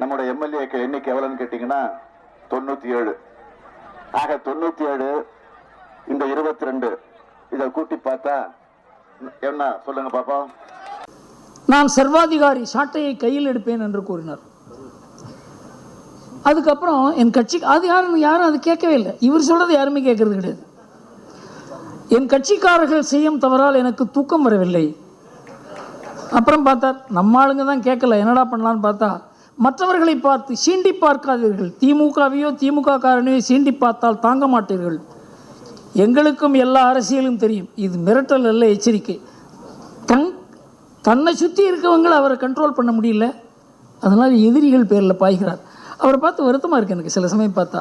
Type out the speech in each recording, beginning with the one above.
நம்முடைய எம்எல்ஏக்கள் எண்ணிக்கை எவ்வளவுன்னு கேட்டீங்கன்னா தொண்ணூத்தி ஏழு. ஆக தொண்ணூத்தி ஏழு இந்த இருபத்தி ரெண்டு. இதை கூட்டி பார்த்தா என்ன சொல்லுங்க பாப்போம் நான் சர்வாதிகாரி சாட்டையை கையில் எடுப்பேன் என்று கூறினார். அதுக்கப்புறம் என் கட்சி அது யாரும் யாரும் அது கேட்கவே இல்லை. இவர் சொல்றது யாருமே கேட்கறது கிடையாது. என் கட்சிக்காரர்கள் செய்யும் தவறால் எனக்கு தூக்கம் வரவில்லை. அப்புறம் பார்த்தார் நம்ம ஆளுங்க தான் கேட்கல என்னடா பண்ணலான்னு பார்த்தா மற்றவர்களை பார்த்து சீண்டி பார்க்காதீர்கள். திமுகவையோ திமுக காரனையோ சீண்டி பார்த்தால் தாங்க மாட்டீர்கள். எங்களுக்கும் எல்லா அரசியலும் தெரியும். இது மிரட்டல் அல்ல எச்சரிக்கை. தங் தன்னை சுற்றி இருக்கவங்களை அவரை கண்ட்ரோல் பண்ண முடியல. அதனால் எதிரிகள் பேரில் பாய்கிறார். அவரை பார்த்து வருத்தமாக இருக்குது எனக்கு சில சமயம் பார்த்தா.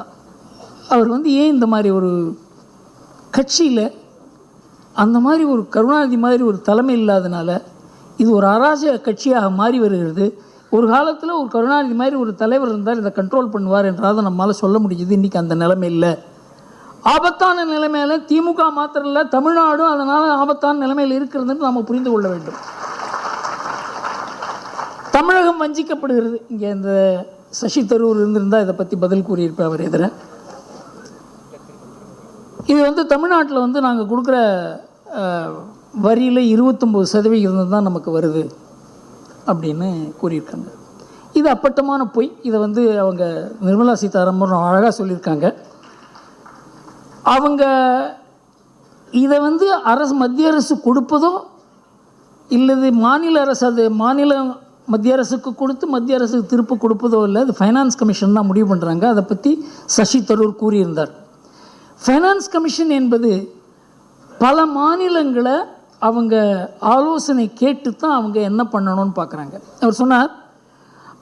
அவர் வந்து ஏன் இந்த மாதிரி ஒரு கட்சியில் அந்த மாதிரி ஒரு கருணாநிதி மாதிரி ஒரு தலைமை இல்லாதனால இது ஒரு அராஜக கட்சியாக மாறி வருகிறது. ஒரு காலத்தில் ஒரு கருணாநிதி மாதிரி ஒரு தலைவர் இருந்தால் இதை கண்ட்ரோல் பண்ணுவார் என்றால் நம்மளால் சொல்ல முடியுது. இன்றைக்கி அந்த நிலைமை இல்லை. ஆபத்தான நிலைமையில் திமுக மாத்திரம் இல்லை தமிழ்நாடும் அதனால் ஆபத்தான நிலைமையில் இருக்கிறதுன்னு நாம் புரிந்து கொள்ள வேண்டும். தமிழகம் வஞ்சிக்கப்படுகிறது. இங்கே இந்த சசி தரூர் இருந்திருந்தால் இதை பற்றி பதில் கூறியிருப்பேன் அவர் எதிர. இது வந்து தமிழ்நாட்டில் வந்து நாங்கள் கொடுக்குற வரியில் இருபத்தொம்போது சதவிகிதம் தான் நமக்கு வருது. அப்படின்னு கூறியிருக்காங்க. இது அப்பட்டமான பொய். இதை வந்து அவங்க நிர்மலா சீதாராமன் அழகாக சொல்லியிருக்காங்க. அவங்க இதை வந்து அரசு மத்திய அரசு கொடுப்பதோ இல்லது மாநில அரசு அது மாநில மத்திய அரசுக்கு கொடுத்து மத்திய அரசுக்கு திருப்பு கொடுப்பதோ இல்லை அது ஃபைனான்ஸ் கமிஷன் தான் முடிவு பண்ணுறாங்க அதை பற்றி சசி தரூர் கூறியிருந்தார். ஃபைனான்ஸ் கமிஷன் என்பது பல மாநிலங்களை அவங்க ஆலோசனை கேட்டு தான் அவங்க என்ன பண்ணணும்னு பார்க்குறாங்க. அவர் சொன்னார்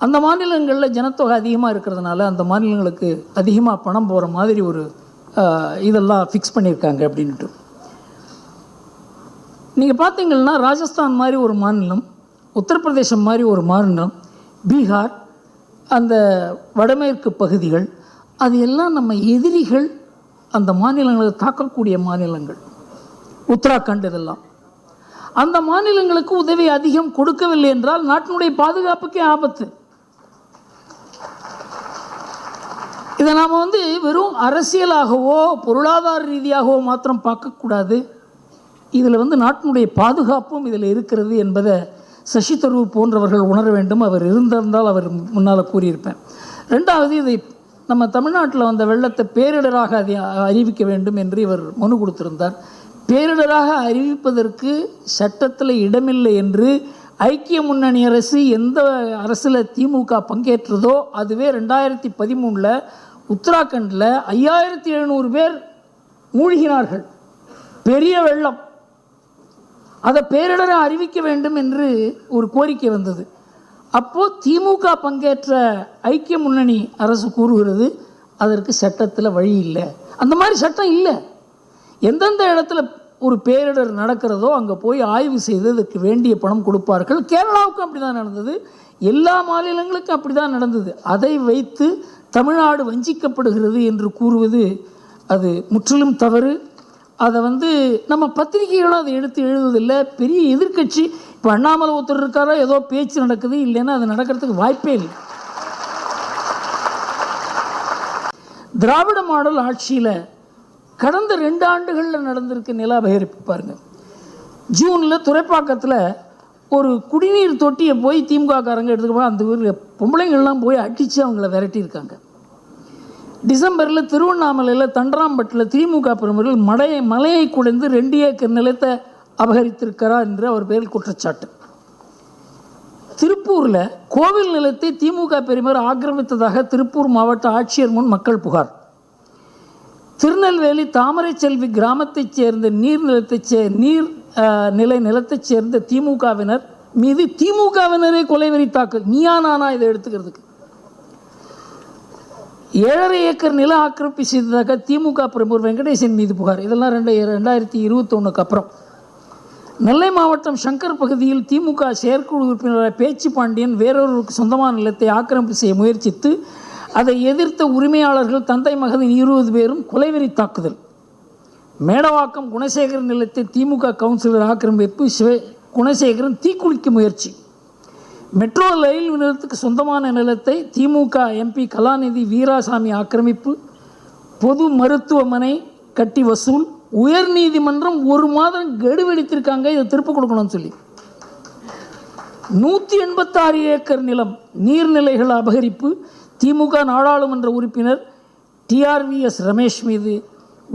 அந்த மாநிலங்களில் ஜனத்தொகை அதிகமாக இருக்கிறதுனால அந்த மாநிலங்களுக்கு அதிகமாக பணம் போகிற மாதிரி ஒரு இதெல்லாம் ஃபிக்ஸ் பண்ணியிருக்காங்க அப்படின்ட்டு நீங்கள் பார்த்தீங்கன்னா ராஜஸ்தான் மாதிரி ஒரு மாநிலம் உத்தரப்பிரதேசம் மாதிரி ஒரு மாநிலம் பீகார் அந்த வடமேற்கு பகுதிகள் அது எல்லாம் நம்ம எதிரிகள் அந்த மாநிலங்களை தாக்கக்கூடிய மாநிலங்கள். உத்தராகண்ட் இதெல்லாம். அந்த மாநிலங்களுக்கு உதவி அதிகம் கொடுக்கவில்லை என்றால் நாட்டினுடைய பாதுகாப்புக்கே ஆபத்து. இதை நாம் வந்து வெறும் அரசியலாகவோ பொருளாதார ரீதியாகவோ மாத்திரம் பார்க்கக்கூடாது இதில் வந்து நாட்டினுடைய பாதுகாப்பும் இதில் இருக்கிறது என்பதை சசி தரூர் போன்றவர்கள் உணர வேண்டும். அவர் இருந்திருந்தால் அவர் முன்னால் கூறியிருப்பேன். ரெண்டாவது இதை நம்ம தமிழ்நாட்டில் வந்த வெள்ளத்தை பேரிடராக அதை அறிவிக்க வேண்டும் என்று இவர் மனு கொடுத்திருந்தார். பேரிடராக அறிவிப்பதற்கு சட்டத்தில் இடமில்லை என்று ஐக்கிய முன்னணி அரசு எந்த அரசில் திமுக பங்கேற்றதோ அதுவே ரெண்டாயிரத்தி பதிமூணில் உத்தராகண்டில் ஐயாயிரத்தி எழுநூறு பேர் மூழ்கினார்கள். பெரிய வெள்ளம். அதை பேரிடரை அறிவிக்க வேண்டும் என்று ஒரு கோரிக்கை வந்தது. அப்போது திமுக பங்கேற்ற ஐக்கிய முன்னணி அரசு கூறுகிறது அதற்கு சட்டத்தில் வழி இல்லை. அந்த மாதிரி சட்டம் இல்லை. எந்தெந்த இடத்துல ஒரு பேரிடர் நடக்கிறதோ அங்கே போய் ஆய்வு செய்து அதுக்கு வேண்டிய பணம் கொடுப்பார்கள். கேரளாவுக்கும் அப்படி தான் நடந்தது. எல்லா மாநிலங்களுக்கும் அப்படி தான் நடந்தது. அதை வைத்து தமிழ்நாடு வஞ்சிக்கப்படுகிறது என்று கூறுவது அது முற்றிலும் தவறு. அதை வந்து நம்ம பத்திரிகைகளும் அதை எடுத்து எழுதுவதில்லை. பெரிய எதிர்க்கட்சி இப்போ அண்ணாமலை ஒருத்தர் இருக்காரோ ஏதோ பேச்சு நடக்குது இல்லைன்னா அது நடக்கிறதுக்கு வாய்ப்பே இல்லை. திராவிட மாடல் ஆட்சியில் கடந்த ரெண்டு ஆண்டுகளில் நடந்திருக்க நில அபகரிப்பு பாருங்கள் ஜூனில் துறைப்பாக்கத்தில் ஒரு குடிநீர் தொட்டியை போய் திமுககாரங்க எடுத்துக்க போனால் அந்த ஊரில் பொம்பளைங்கள்லாம் போய் அடித்து அவங்கள விரட்டியிருக்காங்க. டிசம்பரில் திருவண்ணாமலையில் தண்டராம்பட்டில் திமுக பிரமுகர்கள் மடையை மலையை குடைந்து ரெண்டு ஏக்கர் நிலத்தை அபகரித்திருக்கிறார் என்று அவர் பேரில் குற்றச்சாட்டு. திருப்பூரில் கோவில் நிலத்தை திமுக பெருமர் ஆக்கிரமித்ததாக திருப்பூர் மாவட்ட ஆட்சியர் முன் மக்கள் புகார். திருநெல்வேலி தாமரை செல்வி கிராமத்தைச் சேர்ந்த நீர்நிலத்தைச் சே நீர் நிலை நிலத்தைச் சேர்ந்த திமுகவினர் மீது திமுகவினரே கொலைவெறி தாக்கல். நீயா நானா இதை எடுத்துக்கிறதுக்கு. ஏழரை ஏக்கர் நில ஆக்கிரமிப்பு செய்ததாக திமுக பிரமுகர் வெங்கடேசன் மீது புகார். இதெல்லாம் ரெண்டு ரெண்டாயிரத்தி இருபத்தொன்னுக்கு அப்புறம். நெல்லை மாவட்டம் சங்கர் பகுதியில் திமுக செயற்குழு உறுப்பினர் பேச்சு பாண்டியன் வேறொருவருக்கு சொந்தமான நிலத்தை ஆக்கிரமிப்பு செய்ய முயற்சித்து அதை எதிர்த்த உரிமையாளர்கள் தந்தை மகதின் இருபது பேரும் கொலைவெறி தாக்குதல். மேடவாக்கம் குணசேகரன் நிலத்தை திமுக கவுன்சிலர் ஆக்கிரமிப்பு சிவ குணசேகரன் தீக்குளிக்க முயற்சி. மெட்ரோ ரயில் நிலையத்துக்கு சொந்தமான நிலத்தை திமுக எம்பி கலாநிதி வீராசாமி ஆக்கிரமிப்பு. பொது மருத்துவமனை கட்டி வசூல். உயர் நீதிமன்றம் ஒரு மாதம் கெடு வெடித்திருக்காங்க இதை திருப்பி கொடுக்கணும்னு சொல்லி. நூற்றி எண்பத்தாறு ஏக்கர் நிலம் நீர்நிலைகள் அபகரிப்பு. திமுக நாடாளுமன்ற உறுப்பினர் டிஆர்விஎஸ் ரமேஷ் மீது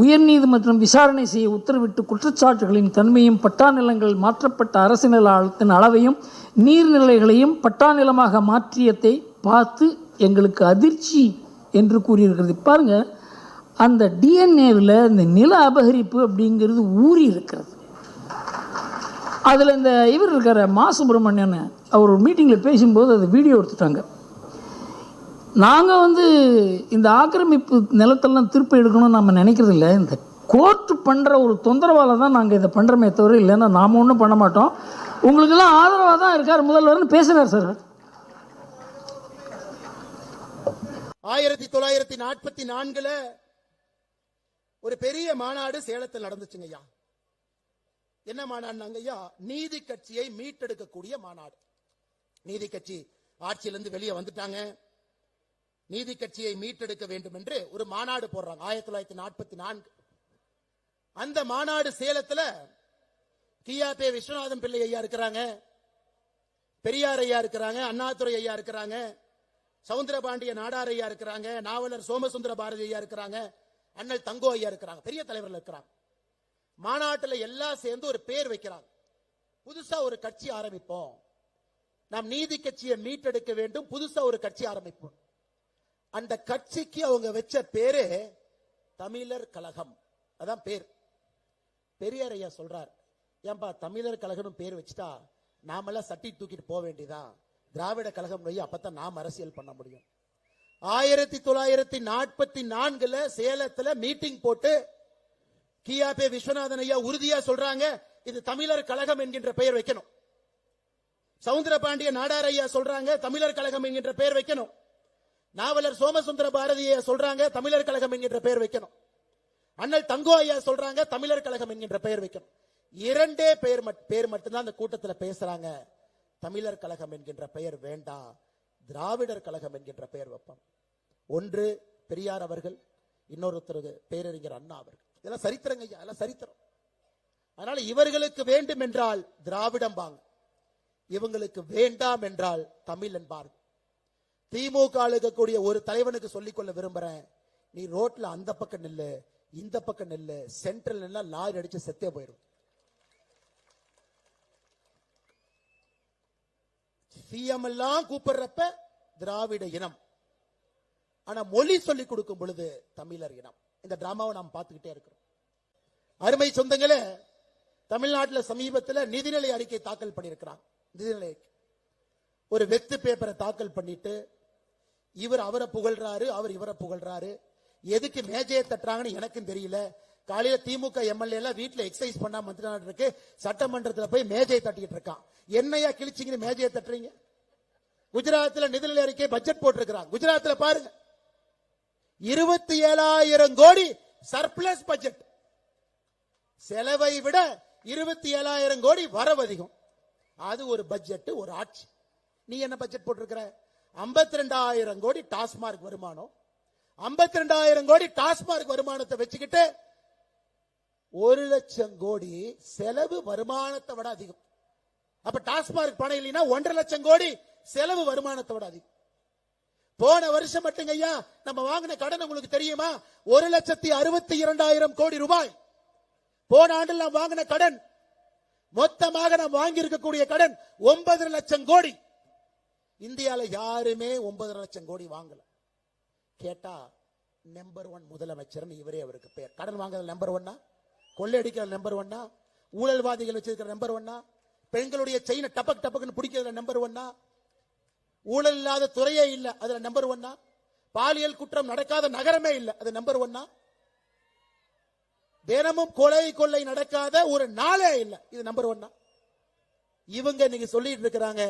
உயர்நீதிமன்றம் விசாரணை செய்ய உத்தரவிட்டு குற்றச்சாட்டுகளின் தன்மையும் பட்டா நிலங்கள் மாற்றப்பட்ட அரசு நில ஆழத்தின் அளவையும் நீர்நிலைகளையும் பட்டா நிலமாக மாற்றியதை பார்த்து எங்களுக்கு அதிர்ச்சி என்று கூறியிருக்கிறது. பாருங்க அந்த டிஎன்ஏவில் இந்த நில அபகரிப்பு அப்படிங்கிறது ஊறி இருக்கிறது. அதில் இந்த இவர் இருக்கிற மா சுப்பிரமணியன். அவர் ஒரு மீட்டிங்கில் பேசும்போது அதை வீடியோ எடுத்துட்டாங்க. நாங்கள் வந்து இந்த ஆக்கிரமிப்பு நிலத்தெல்லாம் திருப்பி எடுக்கணும்னு நம்ம நினைக்கிறது இல்லை. இந்த கோர்ட்டு பண்ணுற ஒரு தொந்தரவால் தான் நாங்கள் இதை பண்ணுறோமே தவிர இல்லைன்னா நாம் ஒன்றும் பண்ண மாட்டோம். உங்களுக்கெல்லாம் ஆதரவாக தான் இருக்கார் முதல்வர்னு பேசுகிறார் சார். ஆயிரத்தி தொள்ளாயிரத்தி நாற்பத்தி நான்குல ஒரு பெரிய மாநாடு சேலத்தில் நடந்துச்சுங்க ஐயா. என்ன மாநாடுனாங்க ஐயா? நீதி கட்சியை மீட்டெடுக்கக்கூடிய மாநாடு. நீதி கட்சி ஆட்சியிலிருந்து வெளியே வந்துட்டாங்க. நீதி கட்சியை மீட்டெடுக்க வேண்டும் என்று ஒரு மாநாடு போடுறாங்க. ஆயிரத்தி தொள்ளாயிரத்தி நாற்பத்தி நான்கு. அந்த மாநாடு சேலத்துல கியாபே விஸ்வநாதன் பிள்ளை ஐயா இருக்கிறாங்க. பெரியார் ஐயா இருக்கிறாங்க. அண்ணாதுரை ஐயா இருக்கிறாங்க. சவுந்தரபாண்டிய நாடார் ஐயா இருக்கிறாங்க. நாவலர் சோமசுந்தர பாரதி ஐயா இருக்கிறாங்க. அண்ணல் தங்கோ ஐயா இருக்கிறாங்க. பெரிய தலைவர்கள் இருக்கிறாங்க. மாநாட்டில் எல்லாம் சேர்ந்து ஒரு பேர் வைக்கிறாங்க. புதுசா ஒரு கட்சி ஆரம்பிப்போம். நாம் நீதி கட்சியை மீட்டெடுக்க வேண்டும். புதுசா ஒரு கட்சி ஆரம்பிப்போம். அந்த கட்சிக்கு அவங்க வச்ச பேரு தமிழர் கழகம். அதான் பேர். பெரியார் ஐயா சொல்றார் ஏன்பா தமிழர் கழகம் பேர் வச்சுட்டா நாமெல்லாம் சட்டி தூக்கிட்டு போக வேண்டியதான் திராவிட கழகம் நோய் அப்பதான் நாம் அரசியல் பண்ண முடியும். ஆயிரத்தி தொள்ளாயிரத்தி நாற்பத்தி நான்குல சேலத்துல மீட்டிங் போட்டு கியாபே விஸ்வநாதன் ஐயா உறுதியா சொல்றாங்க இது தமிழர் கழகம் என்கின்ற பெயர் வைக்கணும். சவுந்தரபாண்டிய நாடார் ஐயா சொல்றாங்க தமிழர் கழகம் என்கின்ற பெயர் வைக்கணும். நாவலர் சோமசுந்தர பாரதிய சொல்றாங்க தமிழர் கழகம் என்கின்ற பெயர் வைக்கணும். அண்ணல் தங்கோ ஐயா சொல்றாங்க தமிழர் கழகம் என்கின்ற பெயர் வைக்கணும். இரண்டே பெயர் பேர் மட்டும்தான் அந்த கூட்டத்துல பேசுறாங்க. தமிழர் கழகம் என்கின்ற பெயர் வேண்டாம். திராவிடர் கழகம் என்கின்ற பெயர் வைப்போம். ஒன்று பெரியார் அவர்கள் இன்னொருத்தர் பேரறிஞர் அண்ணா அவர்கள். இதெல்லாம் சரித்திரங்க ஐயா இதெல்லாம் சரித்திரம். அதனால இவர்களுக்கு வேண்டும் என்றால் திராவிடம் வாங்க. இவங்களுக்கு வேண்டாம் என்றால் தமிழ் என்பார்கள். திமுக இருக்கக்கூடிய ஒரு தலைவனுக்கு சொல்லிக்கொள்ள விரும்புறேன். நீ ரோட்ல அந்த பக்கம் நில்லு இந்த பக்கம் நில்லு சென்ட்ரல் நின்னா லாரி அடிச்சு செத்தே போயிடும் சிஎம் எல்லாம் கூப்பிடுறப்ப திராவிட இனம். ஆனா மொழி சொல்லி கொடுக்கும் பொழுது தமிழர் இனம். இந்த டிராமாவை நாம் பார்த்துக்கிட்டே இருக்கிறோம். அருமை சொந்தங்களே தமிழ்நாட்டில் சமீபத்தில் நிதிநிலை அறிக்கை தாக்கல் பண்ணியிருக்கிறாங்க. நிதிநிலை ஒரு வெத்து பேப்பரை தாக்கல் பண்ணிட்டு இவர் அவரை புகழ்றாரு அவர் இவரை புகழ்றாரு. எதுக்கு மேஜையை தட்டுறாங்கன்னு எனக்கும் தெரியல. காலையில திமுக எம்எல்ஏ எல்லாம் வீட்டுல எக்ஸசைஸ் பண்ணாம மந்திரி இருக்கு. சட்டமன்றத்துல போய் மேஜையை தட்டிட்டு இருக்கான். என்னையா கிழிச்சிங்கன்னு மேஜையை தட்டுறீங்க? குஜராத்தில் நிதிநிலை அறிக்கை பட்ஜெட் போட்டிருக்கிறாங்க குஜராத்ல பாருங்க. இருபத்தி ஏழாயிரம் கோடி சர்ப்ளஸ் பட்ஜெட் செலவை விட இருபத்தி ஏழாயிரம் கோடி வரவு அதிகம். அது ஒரு பட்ஜெட் ஒரு ஆட்சி. நீ என்ன பட்ஜெட் போட்டிருக்கிற? ஐம்பத்தி ரெண்டாயிரம் கோடி டாஸ்மார்க் வருமானம். ஐம்பத்தி ரெண்டாயிரம் கோடி டாஸ்மார்க் வருமானத்தை வச்சுக்கிட்டு ஒரு லட்சம் கோடி செலவு வருமானத்தை விட அதிகம். அப்ப டாஸ்மார்க் பணம் இல்லைன்னா ஒன்றரை லட்சம் கோடி செலவு வருமானத்தை விட அதிகம். போன வருஷம் மட்டுங்க ஐயா நம்ம வாங்கின கடன் உங்களுக்கு தெரியுமா? ஒரு லட்சத்தி அறுபத்தி இரண்டாயிரம் கோடி ரூபாய். போன ஆண்டு நாம் வாங்கின கடன். மொத்தமாக நாம் வாங்கி இருக்கக்கூடிய கடன் ஒன்பது லட்சம் கோடி. இந்தியாவில் யாருமே ஒன்பதரை லட்சம் கோடி வாங்கல. கேட்டா நம்பர் ஒன் முதலமைச்சர் இவரே அவருக்கு பேர். கடன் வாங்குறது நம்பர் ஒன்னா கொள்ளையடிக்கிற நம்பர் ஒன்னா ஊழல்வாதிகள் வச்சிருக்கிற நம்பர் ஒன்னா பெண்களுடைய செயினை டபக் டபக்குன்னு பிடிக்கிறதுல நம்பர் ஒன்னா ஊழல் இல்லாத துறையே இல்ல அதுல நம்பர் ஒன்னா பாலியல் குற்றம் நடக்காத நகரமே இல்ல அது நம்பர் ஒன்னா தினமும் கொலை கொள்ளை நடக்காத ஒரு நாளே இல்ல இது நம்பர் ஒன்னா இவங்க இன்னைக்கு சொல்லிட்டு இருக்கிறாங்க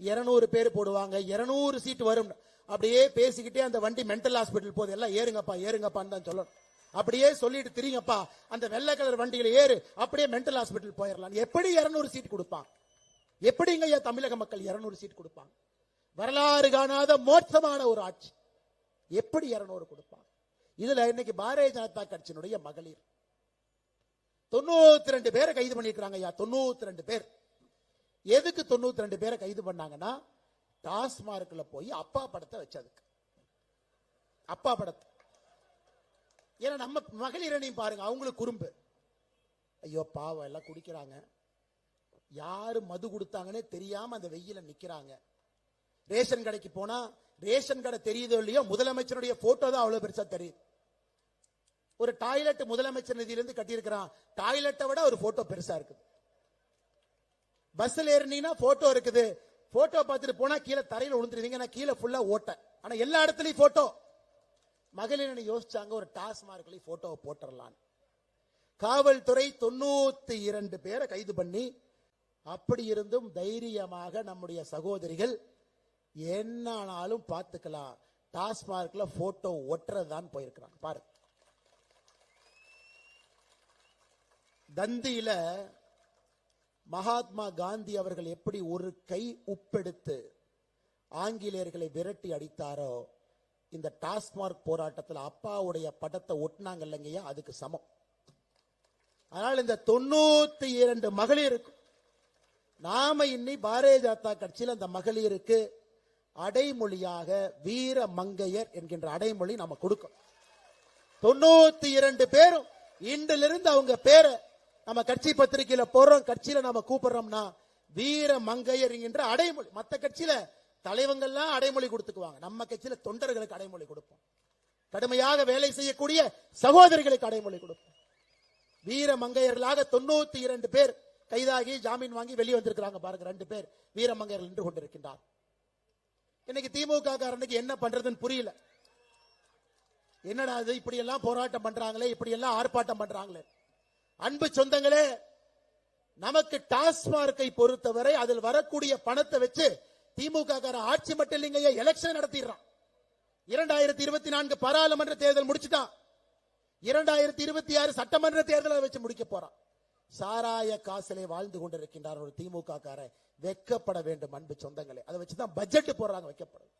200 பேர் போடுவாங்க 200 சீட் வரும். அப்படியே பேசிக்கிட்டே அந்த வண்டி மென்டல் ஹாஸ்பிட்டல் போகுது. எல்லாம் ஏறுங்கப்பா ஏறுங்கப்பான்னு தான் சொல்லணும். அப்படியே சொல்லிட்டு திரிங்கப்பா அந்த வெள்ளை கலர் வண்டியில ஏறு அப்படியே மென்டல் ஹாஸ்பிட்டல் போயிடலாம் எப்படி 200 சீட் கொடுப்பான்? எப்படிங்க ஐயா தமிழக மக்கள் 200 சீட் கொடுப்பாங்க? வரலாறு காணாத மோட்சமான ஒரு ஆட்சி. எப்படி 200 கொடுப்பாங்க இதுல இன்னைக்கு பாரதிய ஜனதா கட்சியினுடைய மகளிர். தொண்ணூத்தி ரெண்டு பேரை கைது பண்ணிருக்கிறாங்க ஐயா தொண்ணூத்தி ரெண்டு பேர். எதுக்கு தொண்ணூத்தி ரெண்டு பேரை கைது பண்ணாங்கன்னா டாஸ்மார்க்ல போய் அப்பா படத்தை வச்சதுக்கு. அப்பா படத்தை. ஏன்னா நம்ம மகளிரனையும் பாருங்க அவங்களுக்கு குறும்பு. ஐயோ பாவம் எல்லாம் குடிக்கிறாங்க. யாரு மது கொடுத்தாங்கன்னே தெரியாம அந்த வெயில நிக்கிறாங்க. ரேஷன் கடைக்கு போனா ரேஷன் கடை தெரியுதோ இல்லையோ முதலமைச்சருடைய போட்டோ தான் அவ்வளவு பெருசா தெரியுது. ஒரு டாய்லெட் முதலமைச்சர் நிதியிலிருந்து கட்டியிருக்கிறான். டாய்லெட்டை விட ஒரு போட்டோ பெருசா இருக்குது. பஸ்ல ஏறினீங்கன்னா போட்டோ இருக்குது. போட்டோ பார்த்துட்டு போனா கீழே தரையில் விழுந்துருவீங்க நான் கீழே ஃபுல்லா ஓட்ட. ஆனா எல்லா இடத்துலயும் போட்டோ மகளிர் யோசிச்சாங்க ஒரு டாஸ்மார்க்லயும் போட்டோவை போட்டுடலான்னு காவல்துறை தொண்ணூத்தி இரண்டு பேரை கைது பண்ணி அப்படி இருந்தும் தைரியமாக நம்முடைய சகோதரிகள் என்னானாலும் பார்த்துக்கலாம். டாஸ்மார்க்ல போட்டோ ஒட்டுறதுதான் போயிருக்கிறாங்க. பாரு தந்தியில மகாத்மா காந்தி அவர்கள் எப்படி ஒரு கை உப்பெடுத்து ஆங்கிலேயர்களை விரட்டி அடித்தாரோ இந்த டாஸ்மார்க் போராட்டத்தில் அப்பாவுடைய படத்தை ஒட்டினாங்க இல்லைங்கய்யா அதுக்கு சமம். அதனால் இந்த தொண்ணூத்தி இரண்டு மகளிருக்கு நாம இன்னி பாரதிய ஜனதா கட்சியில் அந்த மகளிருக்கு அடைமொழியாக வீர மங்கையர் என்கின்ற அடைமொழி நம்ம கொடுக்கும் தொண்ணூத்தி இரண்டு பேரும் இன்றிலிருந்து அவங்க பேரை நம்ம கட்சி பத்திரிகையில போடுறோம் கட்சியில நம்ம கூப்பிடுறோம்னா வீர மங்கையர் என்கின்ற அடைமொழி மத்த கட்சியில தலைவங்கள்லாம் அடைமொழி கொடுத்துக்குவாங்க. நம்ம கட்சியில தொண்டர்களுக்கு அடைமொழி கொடுப்போம். கடுமையாக வேலை செய்யக்கூடிய சகோதரிகளுக்கு அடைமொழி கொடுப்போம். வீர மங்கையர்களாக தொண்ணூத்தி இரண்டு பேர் கைதாகி ஜாமீன் வாங்கி வெளியே வந்திருக்கிறாங்க பாருங்க ரெண்டு பேர் வீர மங்கையர்கள் நின்று கொண்டிருக்கின்றார். இன்னைக்கு திமுக காரனுக்கு என்ன பண்றதுன்னு புரியல. என்னடா இது இப்படி எல்லாம் போராட்டம் பண்றாங்களே இப்படி எல்லாம் ஆர்ப்பாட்டம் பண்றாங்களே. அன்பு சொந்தங்களே நமக்கு டாஸ்மார்க்கை பொறுத்தவரை அதில் வரக்கூடிய பணத்தை வச்சு திமுக கார ஆட்சி மட்டும் இல்லைங்க எலெக்ஷன் நடத்திடுறான் இரண்டாயிரத்தி இருபத்தி நான்கு பாராளுமன்ற தேர்தல் முடிச்சுட்டான் இரண்டாயிரத்தி இருபத்தி ஆறு சட்டமன்ற தேர்தலை வச்சு முடிக்க போறான் சாராய காசிலே வாழ்ந்து கொண்டிருக்கின்றார் ஒரு திமுக காரை வெக்கப்பட வேண்டும் அன்பு சொந்தங்களே. அதை வச்சுதான் பட்ஜெட் போடுறாங்க வைக்கப்படும்.